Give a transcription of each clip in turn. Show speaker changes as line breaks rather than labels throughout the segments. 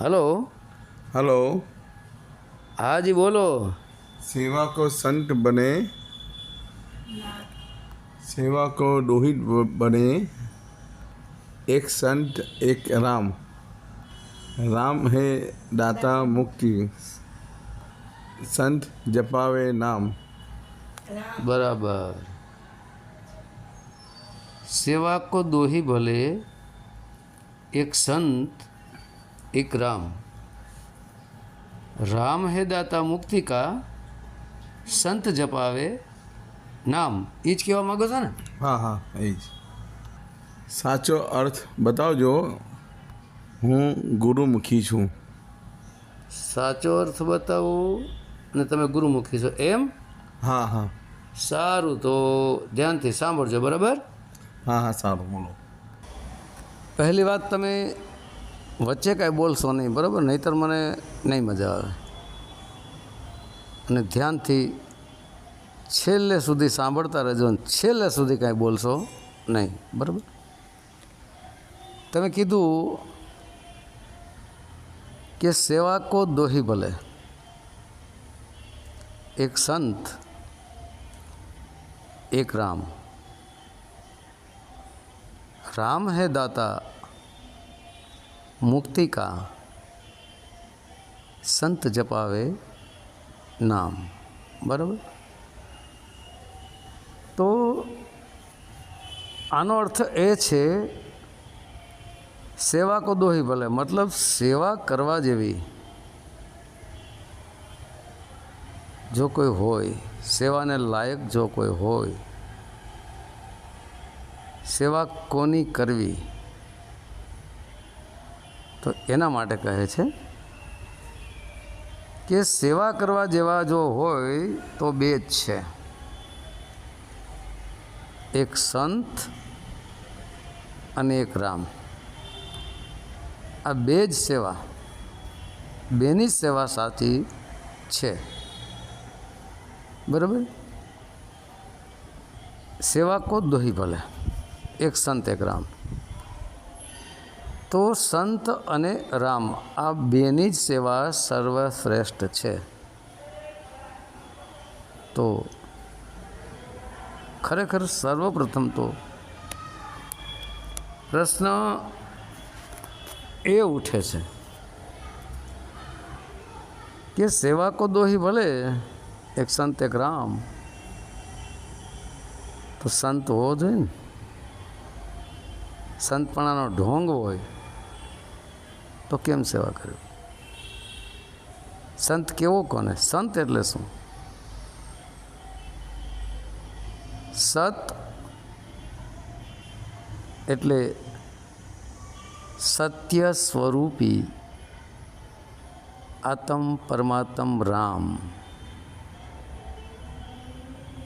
Hello.
Hello.
हाँ जी बोलो।
सेवा को संत बने। सेवा को रोहित बने। एक संत एक राम। राम है दाता मुक्ति। संत जपावे नाम।
बराबर। सेवा को दो ही भले। एक संत એક રામ રામ હે દાતા મુક્તિ કા સંત જપાવે નામ એ જ કહેવા માંગો છો ને
હા હા એ જ સાચો અર્થ બતાવજો હું ગુરુમુખી છું
સાચો અર્થ બતાવો ને તમે ગુરુમુખી છો એમ
હા હા
સારું તો ધ્યાનથી સાંભળજો બરાબર
હા હા સારું બોલો
પહેલી વાત તમે વચ્ચે કાંઈ બોલશો નહીં, બરાબર? નહીંતર મને નહીં મજા આવે. અને ધ્યાનથી છેલ્લે સુધી સાંભળતા રહેજો અને છેલ્લે સુધી કાંઈ બોલશો નહીં, બરાબર? તમે કીધું કે સેવા કો દોહી ભલે. એક સંત, એક રામ. રામ હે દાતા મુક્તિકા સંત જપાવે નામ? બરાબર? તો આનો અર્થ એ છે, સેવા કો દોહી ભલે. મતલબ સેવા કરવા જેવી. જો કોઈ હોય, સેવાને લાયક જો કોઈ હોય, સેવા કોની કરવી? તો એના માટે કહે છે કે સેવા કરવા જેવા જો હોય તો બે જ છે. એક સંત અને એક રામ. આ બે જ સેવા, બેની સેવા સાચી છે. બરાબર? સેવા કો દોહી ભલે? એક સંત, એક રામ. તો સંત અને રામ, આ બેની જ સેવા સર્વશ્રેષ્ઠ છે. તો ખરેખર સર્વપ્રથમ તો પ્રશ્ન એ ઉઠે છે કે સેવા કો દોહી ભલે, એક સંત, એક રામ, તો સંત હોવો જોઈએ ને? સંતપણાનો ઢોંગ હોય તો કેમ સેવા કરવી? સંત કેવો કોને? સંત એટલે શું? સત એટલે સત્ય સ્વરૂપી આત્મ પરમાત્મ રામ.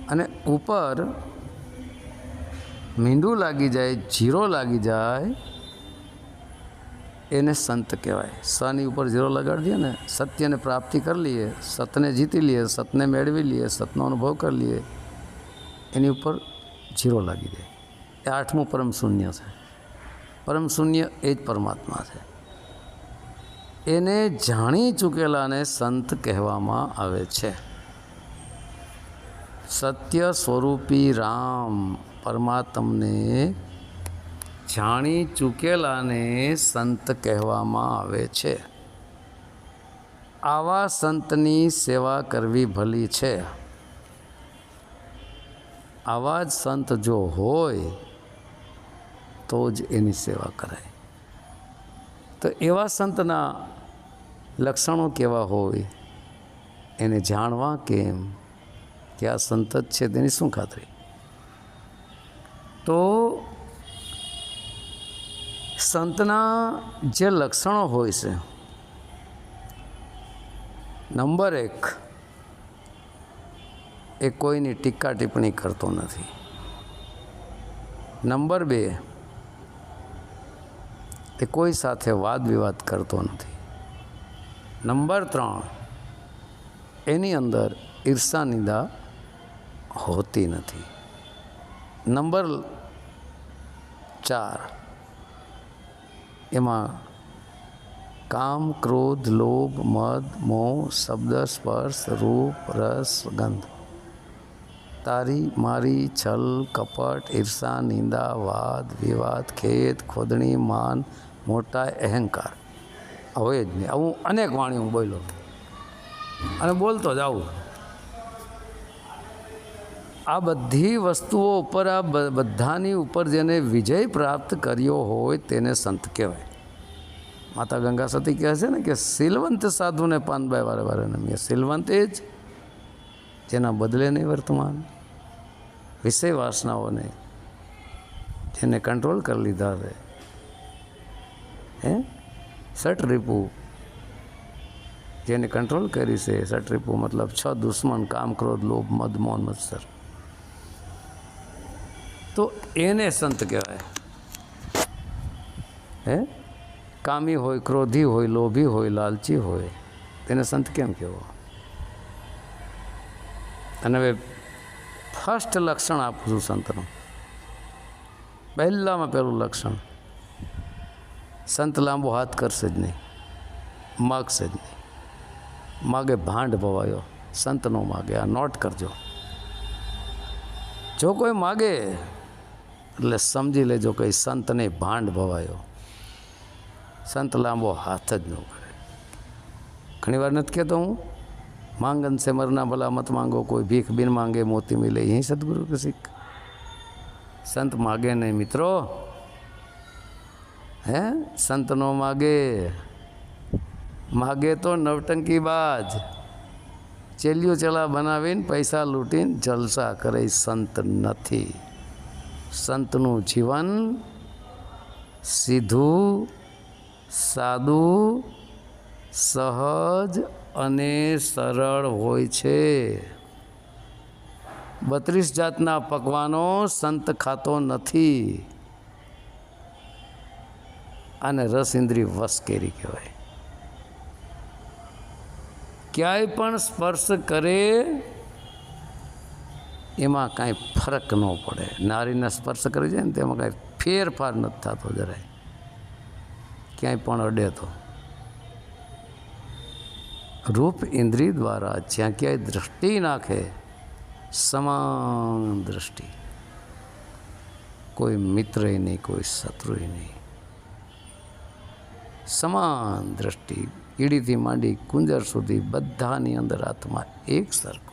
અને ઉપર મીંડું લાગી જાય, જીરો લાગી જાય એને સંત કહેવાય. સની ઉપર જીરો લગાડી દઈએ ને સત્યને પ્રાપ્તિ કરી લઈએ, સતને જીતી લઈએ, સતને મેળવી લઈએ, સતનો અનુભવ કરી લઈએ, એની ઉપર જીરો લાગી જાય. એ આઠમું પરમ શૂન્ય છે. પરમ શૂન્ય એ જ પરમાત્મા છે. એને જાણી ચૂકેલાને સંત કહેવામાં આવે છે. સત્ય સ્વરૂપી રામ પરમાત્મને જાણી ચૂકેલાને સંત કહેવામાં આવે છે. આવા સંતની સેવા કરવી ભલી છે. આવા જ સંત જો હોય, તો જ એની સેવા કરાય. તો એવા સંતના લક્ષણો કેવા હોય, એને જાણવા કેમ કે આ સંત જ છે તેની શું ખાતરી? તો સંતના જે લક્ષણો હોય છે. નંબર એક, એ કોઈની ટીકા ટિપ્પણી કરતો નથી. નંબર બે, એ કોઈ સાથે વાદ વિવાદ કરતો નથી. નંબર ત્રણ, એની અંદર ઈર્ષા નિંદા હોતી નથી. નંબર ચાર એમાં કામ, ક્રોધ, લોભ, મદ, મોહ, શબ્દ, સ્પર્શ, રૂપ, રસ, ગંધ. તારી, મારી, છલ, કપટ, ઈર્ષા, નિંદા, વાદ, વિવાદ, ખેદ, ખોદણી, માન, મોટા, અહંકાર. હવે જ નહીં. આવું અનેક વાણી હું બોલ્યો. અને બોલતો જ આવું આ બધી વસ્તુઓ ઉપર, આ બધાની ઉપર જેને વિજય પ્રાપ્ત કર્યો હોય તેને સંત કહેવાય. માતા ગંગા સતી કહે છે ને કે સિલવંત સાધુને પાનબાઈ વારે વારે નમીએ. સિલવંત એ જ જેના બદલે નહીં વર્તમાન. વિષય વાસનાઓને જેને કંટ્રોલ કરી લીધા છે. હે? સટ રીપુ જેને કંટ્રોલ કરી છે. સટ રિપુ મતલબ છ દુશ્મન, કામ, ક્રોધ, લોભ, મદ, મોન, મત્સર. તો એને સંત કહેવાય. હે? કામી હોય, ક્રોધી હોય, લોભી હોય, લાલચી હોય, તેને સંત કેમ કહેવો? અને હવે ફર્સ્ટ લક્ષણ આપું છું સંતનું. પહેલામાં પહેલું લક્ષણ. સંત લાંબો હાથ કરશે જ નહીં. માગશે જ નહીં. માગે ભાંડ ભવાયો. સંત નો માગે. આ નોટ કરજો. જો કોઈ માગે એટલે સમજી લેજો કે સંતને ભાંડ ભવાયો. સંત લાંબો હાથ જ ન કરે. ઘણી વાર નથી કહેતો હું, માંગન સે મરના ભલા મત માંગો, કોઈ ભીખ બિન માંગે, મોતી મિલે. અહીં સદગુરુ કે શીખ? સંત માગે નહીં મિત્રો. હે? સંત નો માગે. માગે તો નવટંકી બાજ. ચેલ્યું ચલા બનાવીને પૈસા લૂંટીને જલસા કરે સંત નથી. સંતનું જીવન સીધું, સાદું, સહજ અને સરળ હોય છે. બત્રીસ જાતના પકવાનો સંત ખાતો નથી. આને રસ ઇન્દ્રિય વશ કેરી કહેવાય. ક્યાંય પણ સ્પર્શ કરે એમાં કાંઈ ફરક ન પડે. નારીને સ્પર્શ કરી જાય ને તેમાં કાંઈ ફેરફાર નથી થતો જરાય. ક્યાંય પણ અડે તો. રૂપ ઇન્દ્રિય દ્વારા જ્યાં ક્યાંય દૃષ્ટિ નાખે, સમાન દૃષ્ટિ કોઈ મિત્રય નહીં, કોઈ શત્રુય નહીં. સમાન દૃષ્ટિ કીડીથી માંડી કુંજર સુધી બધાની અંદર આત્મા એક સરખો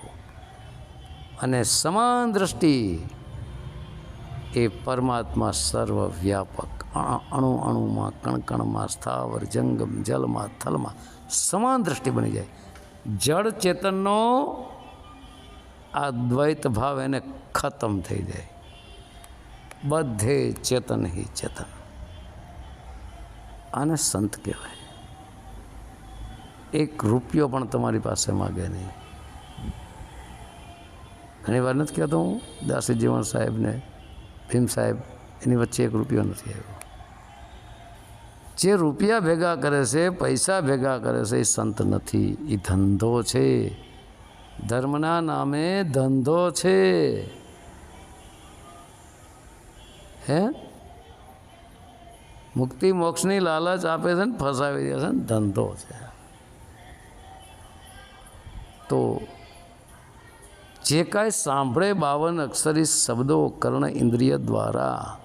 અને સમાન દૃષ્ટિ એ પરમાત્મા સર્વવ્યાપક. અણુ અણુમાં, કણકણમાં, સ્થાવર, જંગમ, જલમાં, થલમાં સમાન દૃષ્ટિ બની જાય. જળ ચેતનનો આ દ્વૈત ભાવ એને ખતમ થઈ જાય. બધે ચેતન હિ ચેતન. આને સંત કહેવાય. એક રૂપિયો પણ તમારી પાસે માગે નહીં. ઘણી વાર નથી કહેતો હું દાસી જીવન સાહેબને ભીમ સાહેબ, એની વચ્ચે એક રૂપિયો નથી આવ્યો. જે રૂપિયા ભેગા કરે છે, પૈસા ભેગા કરે છે, એ સંત નથી, એ ધંધો છે. ધર્મના નામે ધંધો છે. હે? મુક્તિ મોક્ષની લાલચ આપે છે ને, ફસાવી દે છે ને, ધંધો છે. તો જે કાંઈ સાંભળે બાવન અક્ષરી શબ્દો કર્ણ ઇન્દ્રિય દ્વારા,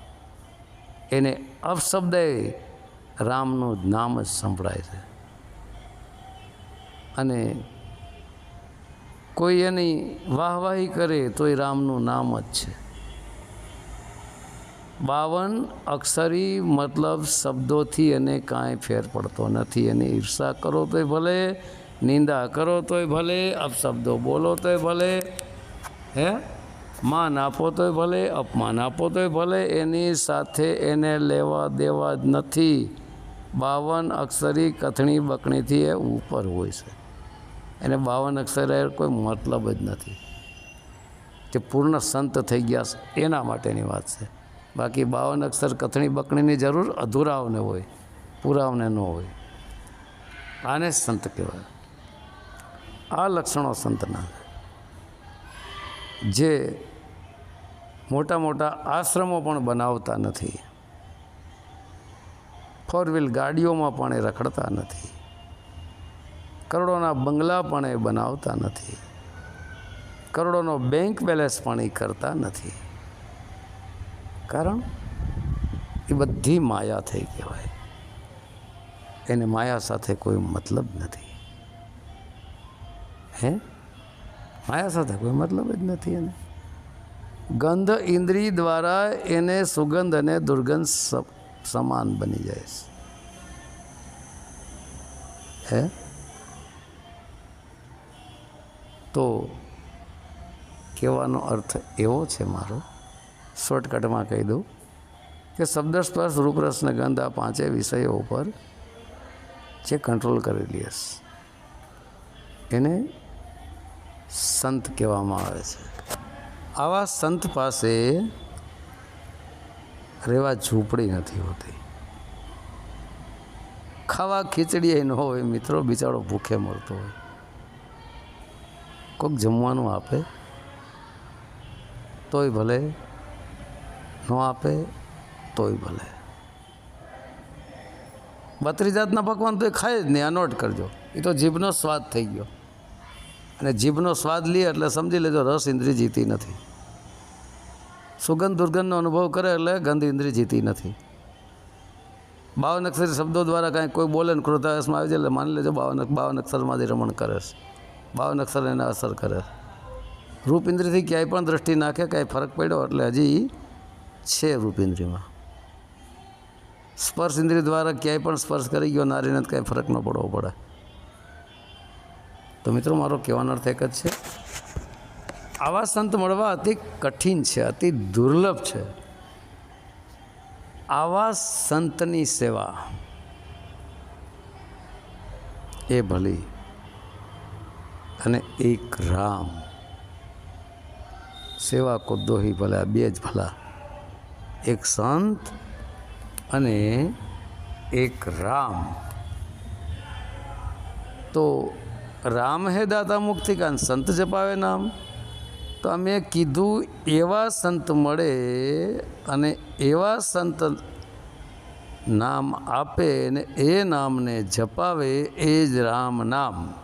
એને અપશબ્દે રામનું નામ જ સંભળાય છે. અને કોઈ એની વાહવાહી કરે તો એ રામનું નામ જ છે. બાવન અક્ષરી મતલબ શબ્દોથી એને કાંઈ ફેર પડતો નથી. એની ઈર્ષા કરો તોય ભલે, નિંદા કરો તોય ભલે, અપશબ્દો બોલો તોય ભલે હે? માન આપો તોય ભલે, અપમાન આપો તોય ભલે, એની સાથે એને લેવા દેવા જ નથી. બાવન અક્ષરી કથણી બકણીથી એ ઉપર હોય છે. એને બાવન અક્ષર કોઈ મતલબ જ નથી. જે પૂર્ણ સંત થઈ ગયા છે. એના માટેની વાત છે. બાકી બાવન અક્ષર કથણી બકણીની જરૂર અધૂરાઓને હોય પૂરાઓને ન હોય. આને સંત કહેવાય. આ લક્ષણો સંતના. જે મોટા મોટા આશ્રમો પણ બનાવતા નથી. ફોર વ્હીલ ગાડીઓમાં પણ એ રખડતા નથી. કરોડોના બંગલા પણ એ બનાવતા નથી. કરોડોનો બેંક બેલેન્સ પણ એ કરતા નથી. કારણ એ બધી માયા થઈ કહેવાય. એને માયા સાથે કોઈ મતલબ નથી. હે? માયા સાથે કોઈ મતલબ જ નથી એને. ગંધ ઇન્દ્રિય દ્વારા એને સુગંધ અને દુર્ગંધ સમાન બની જાય છે. હે? તો કહેવાનો અર્થ એવો છે મારો, શોર્ટકટમાં કહી દઉં કે શબ્દ સ્પર્શ રૂપરસ ને ગંધ આ પાંચે વિષયો ઉપર જે કંટ્રોલ કરેલી હશે. એને સંત કહેવામાં આવે છે. આવા સંત પાસે રહેવા ઝૂંપડી નથી હોતી. ખાવા ખીચડી ન હોય, મિત્રો, બિચારો ભૂખે મળતો હોય. કોઈક જમવાનું આપે, તોય ભલે. ન આપે, તોય ભલે. બત્રી જાતના પકવાન તો એ ખાય જ નહીં, આ નોટ કરજો. એ તો જીભનો સ્વાદ થઈ ગયો. અને જીભનો સ્વાદ લે એટલે સમજી લેજો રસ ઇન્દ્રિય જીતી નથી. સુગંધ દુર્ગંધનો અનુભવ કરે એટલે ગંધ ઇન્દ્રિય જીતી નથી. બાવન અક્ષર શબ્દો દ્વારા કાંઈ કોઈ બોલે ને ક્રોધાવેશમાં આવી જાય એટલે માની લેજો બાવન બાવન અક્ષરમાંથી રમણ કરે છે. બાવન અક્ષર એને અસર કરે રૂપ ક્યાંય પણ દ્રષ્ટિ નાખે, કાંઈ ફરક પડ્યો એટલે હજી છે રૂપ સ્પર્શ ઇન્દ્રિય દ્વારા ક્યાંય પણ સ્પર્શ કરી ગયો, નારીને કાંઈ ફરક ન પડવો પડે. તો મિત્રો, મારો કહેવાનો અર્થ એક જ છે. આવા સંત મળવા અતિ કઠિન છે, અતિ દુર્લભ છે. આવા સંતની સેવા એ ભલી અને એક રામ. સેવા કો દોહી ભલા, બે જ ભલા. એક સંત અને એક રામ. તો રામ હે દાતા મુક્તિ કાન સંત જપાવે નામ. તો અમે કીધું, એવા સંત મળે અને એવા સંત નામ આપે ને એ નામને જપાવે, એ જ રામ નામ.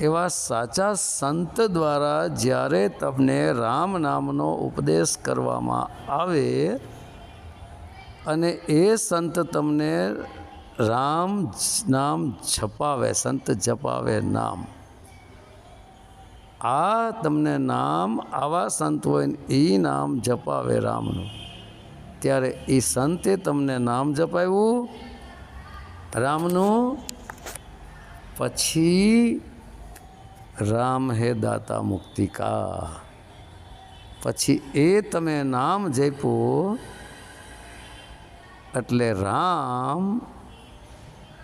એવા સાચા સંત દ્વારા જ્યારે તમને રામ નામનો ઉપદેશ કરવામાં આવે અને એ સંત તમને રામ નામ જપાવે, સંત જપાવે નામ. આ તમને નામ, આવા સંત હોય ને એ નામ જપાવે રામનું. ત્યારે એ સંતે તમને નામ જપાવ્યું, રામનું, પછી રામ હે દાતા મુક્તિકા પછી એ તમે નામ જપ્યું એટલે રામ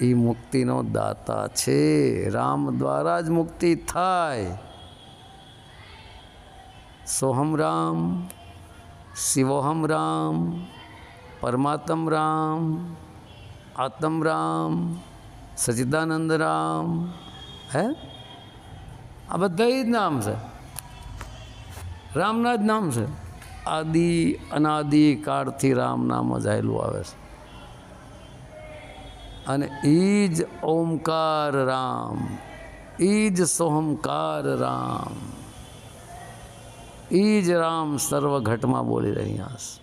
એ મુક્તિનો દાતા છે. રામ દ્વારા જ મુક્તિ થાય. સોહમ રામ, શિવોહમ રામ, પરમાત્મ રામ, આત્મ રામ, સચિદાનંદ રામ, હે? આ બધા જ નામ છે. રામના જ નામ છે. આદિ, અનાદિ કાળથી રામ નામ જ આવેલું આવે છે. અને એ જ ઓમકાર રામ એ જ સોહમકાર રામ. એ જ રામ સર્વઘટમાં બોલી રહ્યા છે.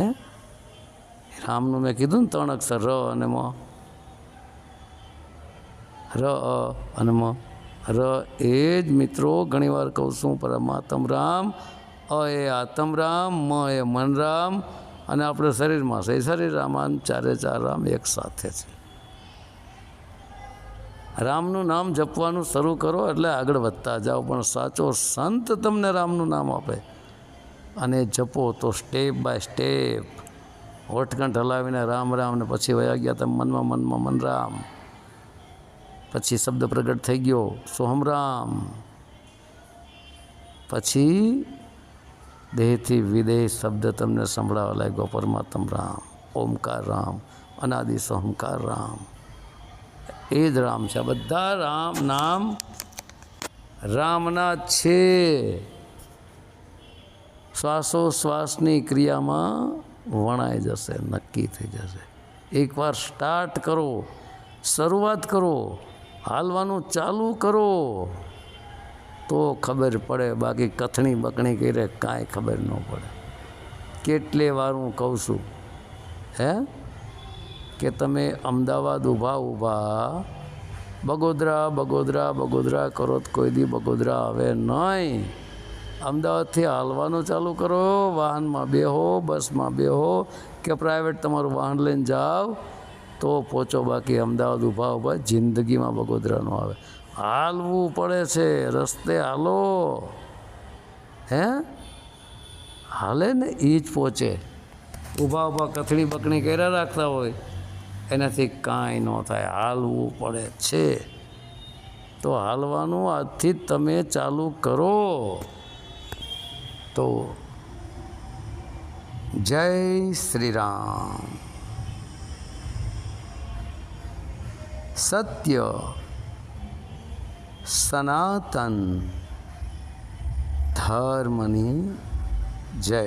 હે? રામનું મેં કીધું ને ત્રણ અક્ષર, ર અને મ. ર અને મ. ર એ જ મિત્રો ઘણીવાર કહું છું, પરમાત્મ રામ, અ એ આતમ રામ મ એ મન રામ અને આપણે શરીરમાં છે. શરીર રામાન ચારે ચાર રામ એક સાથે છે. રામનું નામ જપવાનું શરૂ કરો એટલે આગળ વધતા જાઓ. પણ સાચો સંત તમને રામનું નામ આપે. અને જપો તો સ્ટેપ બાય સ્ટેપ હોઠકંઠ હલાવીને રામ રામ ને પછી વયા ગયા તમે મનમાં મનમાં મન રામ. પછી શબ્દ પ્રગટ થઈ ગયો, સોહમ રામ. પછી દેહથી વિદેહ શબ્દ તમને સંભળાવા લાગ્યો પરમાત્મ રામ, ઓમકાર રામ, અનાદિ સોહમકાર રામ. એ જ રામ છે. બધા રામ નામ રામના છે. શ્વાસોશ્વાસની ક્રિયામાં વણાઈ જશે, નક્કી થઈ જશે. એકવાર સ્ટાર્ટ કરો, શરૂઆત કરો, હાલવાનું ચાલુ કરો. તો ખબર પડે, બાકી કથણી બકણી કરે, કાંઈ ખબર ન પડે. કેટલે વાર હું કહું છું, હે? કે તમે અમદાવાદ ઊભા ઊભા, બગોદરા બગોદરા બગોદરા કરો તો કોઈ દી બગોદરા આવે નહીં. અમદાવાદથી હાલવાનું ચાલુ કરો, વાહનમાં બેહો, બસમાં બેહો, કે પ્રાઇવેટ તમારું વાહન લઈને જાઓ, તો પહોંચો. બાકી અમદાવાદ ઊભા ઊભા જિંદગીમાં બગોદરા ન આવે. હાલવું પડે છે, રસ્તે હાલો. હે? હાલે ને એ જ પહોંચે ઊભા ઊભા કથળી બકણી કર્યા રાખતા હોય. એનાથી કાંઈ ન થાય, હાલવું પડે છે. તો હાલવાનું આજથી તમે ચાલુ કરો. તો જય શ્રી રામ સત્ય સનાતન ધર્મની જય.